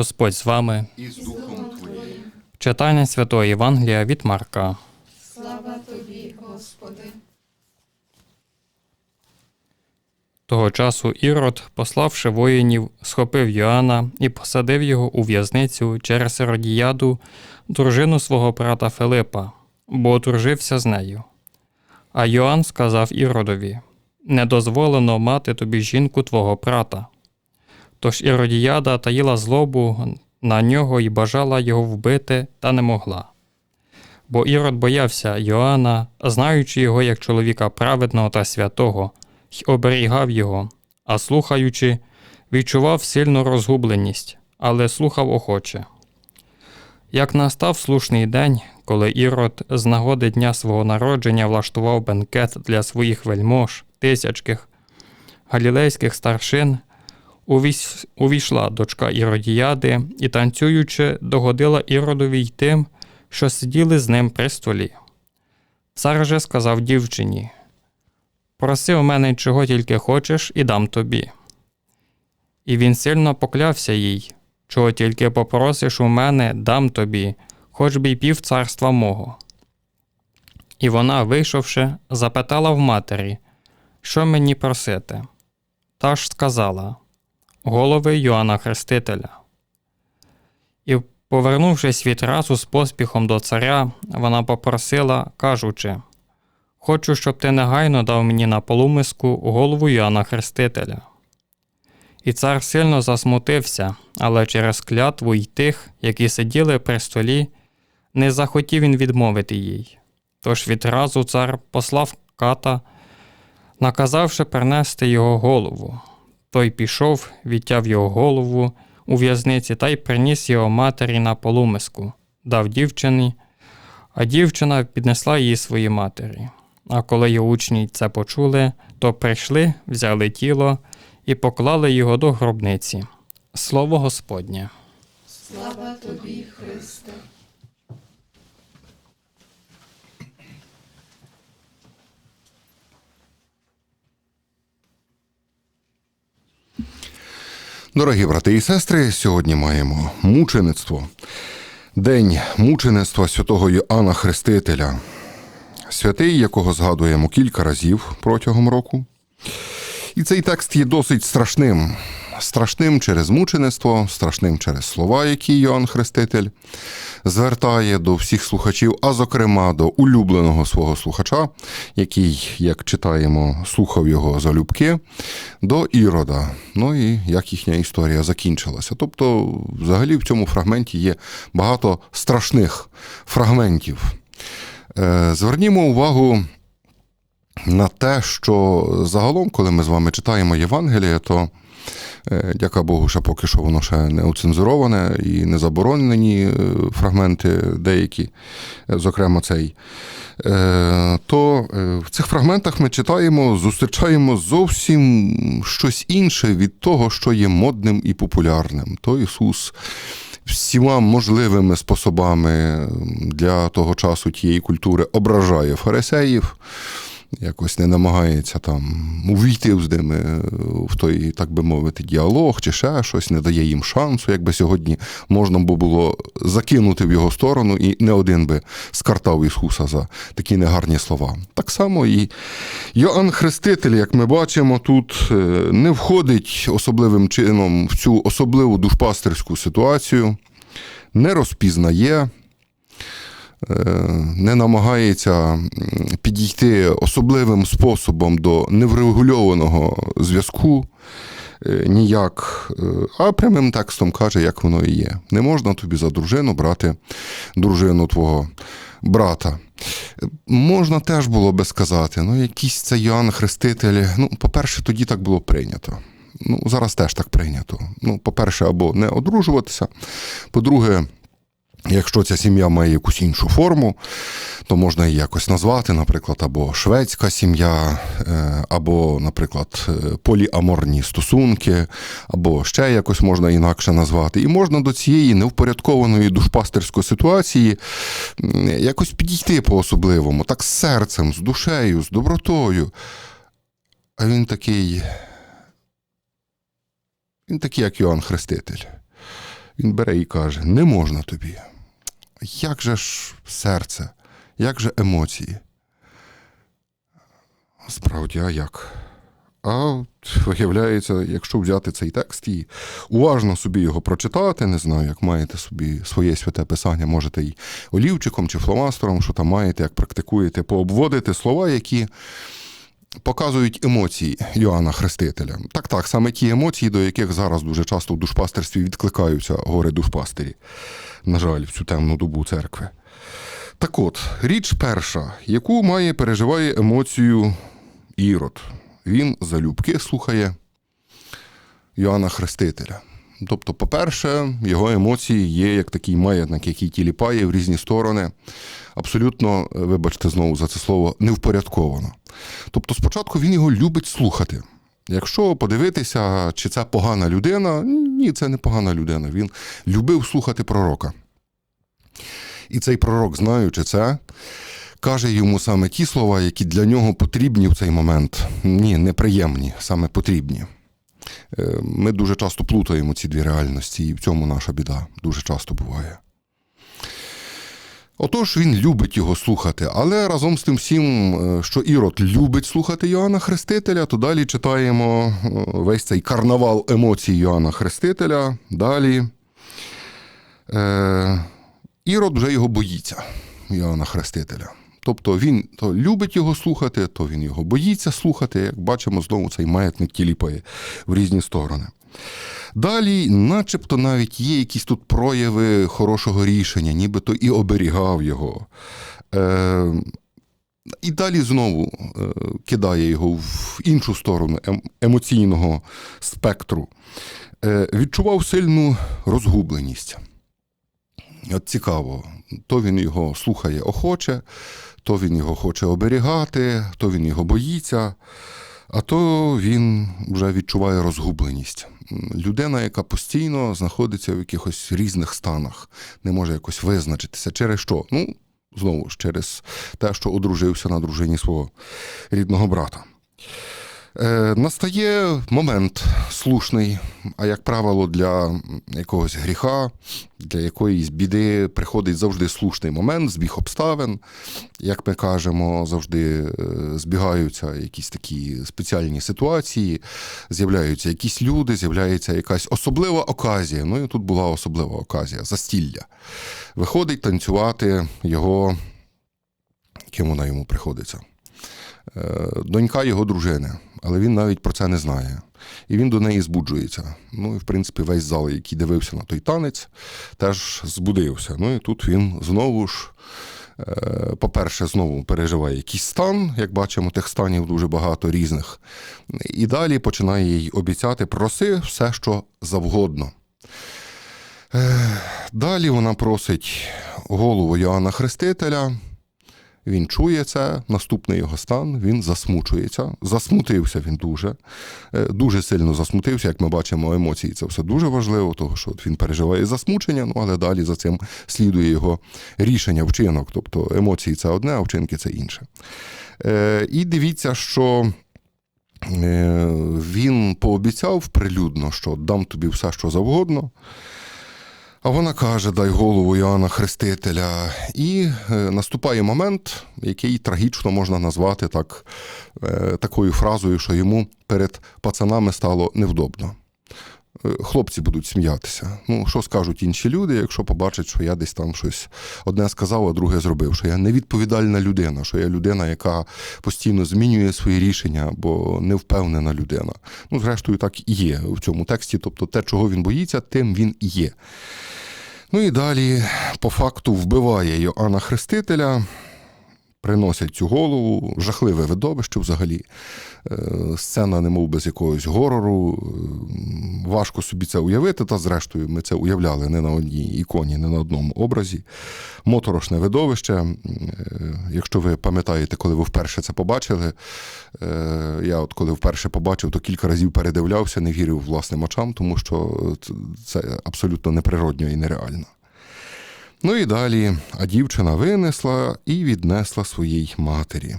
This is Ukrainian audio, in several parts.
Господь з вами. і з Духом Твоїм. Читання Святого Євангелія від Марка. Слава тобі, Господи. Того часу Ірод, пославши воїнів, схопив Йоанна і посадив його у в'язницю через Родіяду, дружину свого брата Филипа, бо одружився з нею. А Йоанн сказав Іродові: Не дозволено мати тобі жінку твого брата. Тож Іродіяда таїла злобу на нього і бажала його вбити, та не могла. Бо Ірод боявся Йоанна, знаючи його як чоловіка праведного та святого, й оберігав його, а слухаючи, відчував сильну розгубленість, але слухав охоче. Як настав слушний день, коли Ірод з нагоди дня свого народження влаштував бенкет для своїх вельмож, тисячких, галілейських старшин, увійшла дочка Іродіяди і, танцюючи, догодила Іродові й тим, що сиділи з ним при столі. Цар же сказав дівчині: Проси у мене чого тільки хочеш, і дам тобі. І він сильно поклявся їй, чого тільки попросиш у мене, дам тобі, хоч би й пів царства мого. І вона, вийшовши, запитала в матері, що мені просити. Та ж сказала голови Йоанна Хрестителя. І, повернувшись відразу з поспіхом до царя, вона попросила, кажучи: Хочу, щоб ти негайно дав мені на полумиску голову Йоанна Хрестителя. І цар сильно засмутився, але через клятву й тих, які сиділи при столі, не захотів він відмовити їй. Тож відразу цар послав ката, наказавши принести його голову. Той пішов, відтяв його голову у в'язниці та й приніс його матері на полумиску, дав дівчині, а дівчина піднесла її своїй матері. А коли його учні це почули, то прийшли, взяли тіло і поклали його до гробниці. Слово Господнє. Слава тобі, Христе. Дорогі брати і сестри, сьогодні маємо мучеництво. День мучеництва святого Йоанна Хрестителя, святий, якого згадуємо кілька разів протягом року. І цей текст є досить страшним. Страшним через мучеництво, страшним через слова, які Йоанн Хреститель звертає до всіх слухачів, а зокрема до улюбленого свого слухача, який, як читаємо, слухав його залюбки, до Ірода. Ну і як їхня історія закінчилася. Тобто, взагалі, в цьому фрагменті є багато страшних фрагментів. Е, Звернімо увагу на те, що загалом, коли ми з вами читаємо Євангеліє, то е, дяка Богу, ще поки що воно ще не оцензуроване і не заборонені е, фрагменти деякі, е, зокрема цей. То в цих фрагментах ми читаємо, зустрічаємо зовсім щось інше від того, що є модним і популярним. То Ісус всіма можливими способами для того часу тієї культури ображає фарисеїв якось не намагається там увійти з ними е, в той, так би мовити, діалог чи ще щось, не дає їм шансу, якби сьогодні можна було закинути в його сторону, і не один би скартав Ісуса за такі негарні слова. Так само і Йоанн Хреститель, як ми бачимо, тут е, не входить особливим чином в цю особливу душпастерську ситуацію, не розпізнає не намагається підійти особливим способом до неврегульованого зв'язку е, ніяк, е, а прямим текстом каже, як воно і є. Не можна тобі за дружину брати дружину твого брата. Е, Можна теж було би сказати, ну якийсь це Йоанн Хреститель. Ну, по-перше, тоді так було прийнято. Ну, зараз теж так прийнято. Ну, по-перше, або не одружуватися. По-друге, Якщо ця сім'я має якусь іншу форму, то можна її якось назвати, наприклад, або шведська сім'я, е, або, наприклад, е, поліаморні стосунки, або ще якось можна інакше назвати. І можна до цієї невпорядкованої душпастерської ситуації якось підійти по-особливому, так з серцем, з душею, з добротою. А він такий. Він такий, як Йоанн Хреститель. Він бере і каже: не можна тобі. Як же ж серце, як же емоції? Справді, а як? А виявляється, якщо взяти цей текст і уважно собі його прочитати, не знаю, як маєте собі своє святе писання, можете і олівчиком чи фломастером, що там маєте, як практикуєте, пообводити слова, які показують емоції Йоанна Хрестителя. Так, так, саме ті емоції, до яких зараз дуже часто в душпастерстві відкликаються гори душпастері, на жаль, в цю темну добу церкви. Так от, річ перша, яку має переживає емоцію Ірод. Він залюбки слухає Йоанна Хрестителя. Тобто, по-перше, його емоції є як такий маятник, який тіліпає в різні сторони. Абсолютно, е, вибачте знову за це слово, невпорядковано. Тобто, спочатку він його любить слухати. Якщо подивитися, чи це погана людина, ні, це не погана людина. Він любив слухати пророка. І цей пророк, знаючи це, каже йому саме ті слова, які для нього потрібні в цей момент. Ні, неприємні, саме потрібні. Е, Ми дуже часто плутаємо ці дві реальності, і в цьому наша біда дуже часто буває. Отож, він любить його слухати, але разом з тим всім, е, що Ірод любить слухати Йоанна Хрестителя, то далі читаємо е, весь цей карнавал емоцій Йоанна Хрестителя. Далі. Ірод вже його боїться, Йоанна Хрестителя. Тобто він то любить його слухати, то він його боїться слухати. Як бачимо, знову цей маятник тіліпає в різні сторони. Далі, начебто, навіть є якісь тут прояви хорошого рішення, нібито і оберігав його. Е, і далі знову е, кидає його в іншу сторону ем- емоційного спектру. Е, відчував сильну розгубленість. От цікаво, то він його слухає охоче, то він його хоче оберігати, то він його боїться, а то він вже відчуває розгубленість. Людина, яка постійно знаходиться в якихось різних станах, не може якось визначитися. Через що? Ну, знову ж, через те, що одружився на дружині свого рідного брата. Е, настає момент слушний, а як правило, для якогось гріха, для якоїсь біди приходить завжди слушний момент, збіг обставин. Як ми кажемо, завжди е, збігаються якісь такі спеціальні ситуації, з'являються якісь люди, з'являється якась особлива оказія. Ну і тут була особлива оказія застілля. Виходить танцювати його, ким вона йому приходиться. Е, донька його дружини, але він навіть про це не знає. І він до неї збуджується. Ну і в принципі весь зал, який дивився на той танець, теж збудився. Ну і тут він знову ж. е, По-перше, знову переживає якийсь стан, як бачимо, тих станів дуже багато різних. І далі починає їй обіцяти проси все, що завгодно. Е, Далі вона просить голову Йоанна Хрестителя. Він чує це, наступний його стан, він засмучується. Засмутився він дуже, е, дуже сильно засмутився. Як ми бачимо, емоції це все дуже важливо, тому що він переживає засмучення, ну але далі за цим слідує його рішення, вчинок. Тобто емоції це одне, а вчинки це інше. Е, І дивіться, що. е, Він пообіцяв прилюдно, що дам тобі все, що завгодно. А вона каже: дай голову Іоанна Хрестителя. І е, наступає момент, який трагічно можна назвати так, е, такою фразою, що йому перед пацанами стало невдобно. Е, Хлопці будуть сміятися. Ну, що скажуть інші люди, якщо побачать, що я десь там щось одне сказав, а друге зробив, що я невідповідальна людина, що я людина, яка постійно змінює свої рішення, або невпевнена людина. Ну, зрештою, так і є в цьому тексті. Тобто, те, чого він боїться, тим він і є. Ну і далі, по факту, вбиває Йоанна Хрестителя, приносять цю голову, жахливе видовище взагалі. Е, Сцена, немов без якогось горору. Е, Важко собі це уявити, та зрештою ми це уявляли не на одній іконі, не на одному образі. Моторошне видовище. Е, Якщо ви пам'ятаєте, коли ви вперше це побачили, я от коли вперше побачив, то кілька разів передивлявся, не вірив власним очам, тому що це абсолютно неприродньо і нереально. Ну і далі, а дівчина винесла і віднесла своїй матері.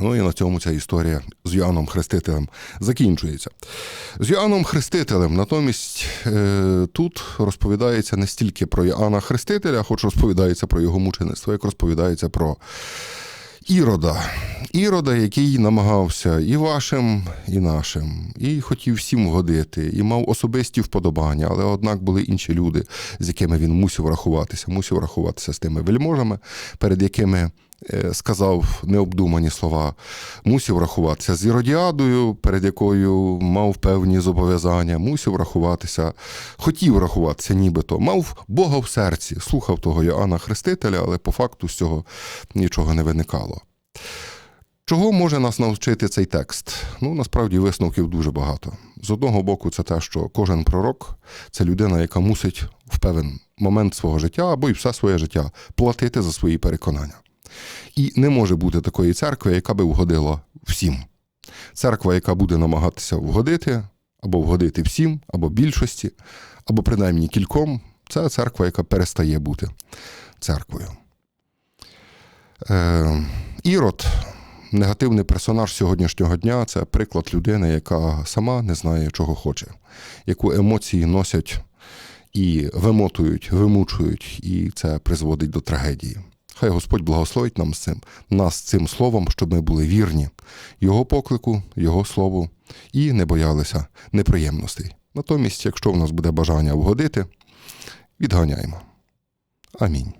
Ну і на цьому ця історія з Йоанном Хрестителем закінчується. З Йоанном Хрестителем, натомість, е, тут розповідається не стільки про Йоанна Хрестителя, хоч розповідається про його мучеництво, як розповідається про Ірода. Ірода, який намагався і вашим, і нашим, і хотів всім вгодити, і мав особисті вподобання, але однак були інші люди, з якими він мусив рахуватися, мусив рахуватися з тими вельможами, перед якими е, сказав необдумані слова, мусив рахуватися з Іродіадою, перед якою мав певні зобов'язання, мусив рахуватися, хотів рахуватися, нібито, мав Бога в серці, слухав того Йоанна Хрестителя, але по факту з цього нічого не виникало. Чого може нас навчити цей текст? Ну, насправді висновків дуже багато. З одного боку, це те, що кожен пророк це людина, яка мусить в певен момент свого життя або й все своє життя платити за свої переконання. І не може бути такої церкви, яка би вгодила всім. Церква, яка буде намагатися вгодити, або вгодити всім, або більшості, або принаймні кільком, це церква, яка перестає бути церквою. Е, Ірод, негативний персонаж сьогоднішнього дня, це приклад людини, яка сама не знає, чого хоче, яку емоції носять і вимотують, вимучують, і це призводить до трагедії. Хай Господь благословить нам з цим, нас цим словом, щоб ми були вірні Його поклику, Його слову і не боялися неприємностей. Натомість, якщо в нас буде бажання вгодити, відганяємо. Амінь.